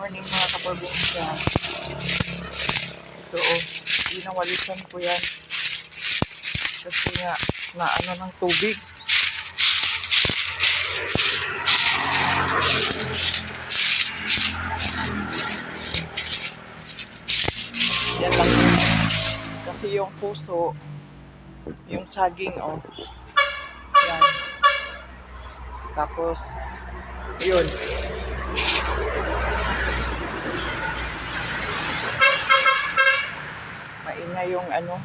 morning mga kaprobinsya. Ito oh, inawalisan ko yan. Kasi nga, na ano ng tubig. Yan lang. Kasi yung puso, yung saging oh. Yan. Tapos, yun. Maingay yung ano.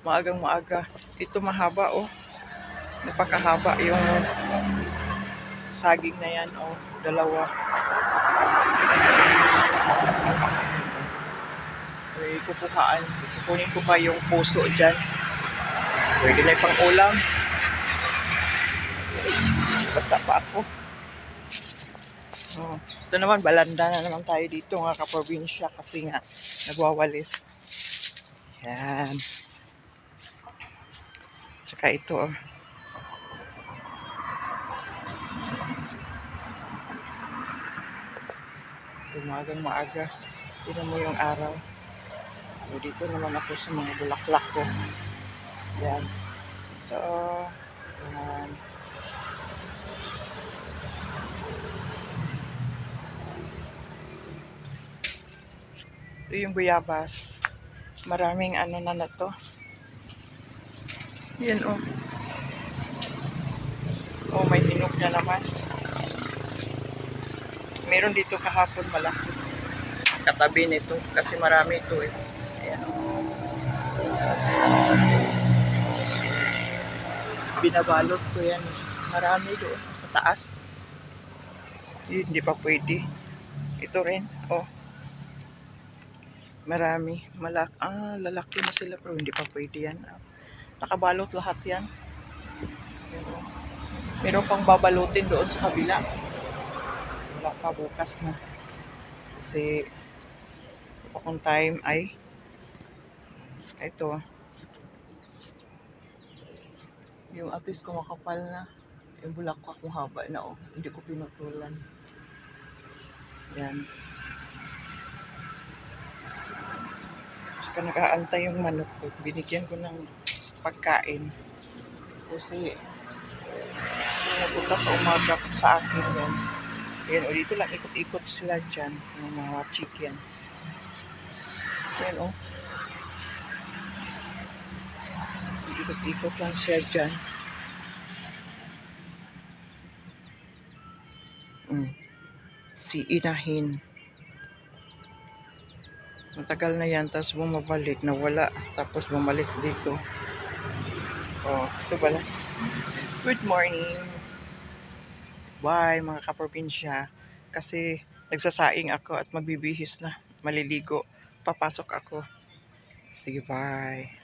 Maagang maaga. Ito mahaba oh. Napakahaba yung saging na yan oh. Dalawa. Ay, kukuhaan. Kukunin ko pa yung puso dyan. Pwede na pang ulam. Basta pa ako. Oh, ito naman, balanda na naman tayo dito nga kaprobinsya kasi nga nagwawalis. Yan. Tsaka ito. oh. Umagang maaga. Tignan mo yung araw. So, dito naman ako sa mga bulaklak ko. Yan. Ito. Yan. Ito yung guyabas. Maraming ano na na to. Yan oh. Oh, may hinog na naman. Meron dito kahapon malaki. Katabi nito kasi marami ito eh. Ayan oh. Binabalot ko yan. eh. Marami doon sa taas. Hindi pa pwede. Ito rin. Oh. Marami. Malak ah, lalaki na sila pero hindi pa pwede yan. Ah, Nakabalot lahat yan. Oh. Meron pang babalutin doon sa kabila. Wala pa bukas na. Kasi kung time ay ito yung atis ko makapal na yung bulaklak kong haba na oh hindi ko pinutulan yan Saka nag-aantay yung manok ko binigyan ko ng pagkain. Kasi napunta sa umaga sa akin yan yan o dito lang ikot-ikot sila dyan ng mga chicken. Yan o. Ikot-ikot lang siya dyan. Mm. si inahin matagal na yan tapos bumabalik nawala. Tapos bumalik dito. Oh ito pala. Good morning. Bye mga kaprobinsya. Kasi nagsasaing ako at magbibihis na. Maliligo. Papasok ako. Sige bye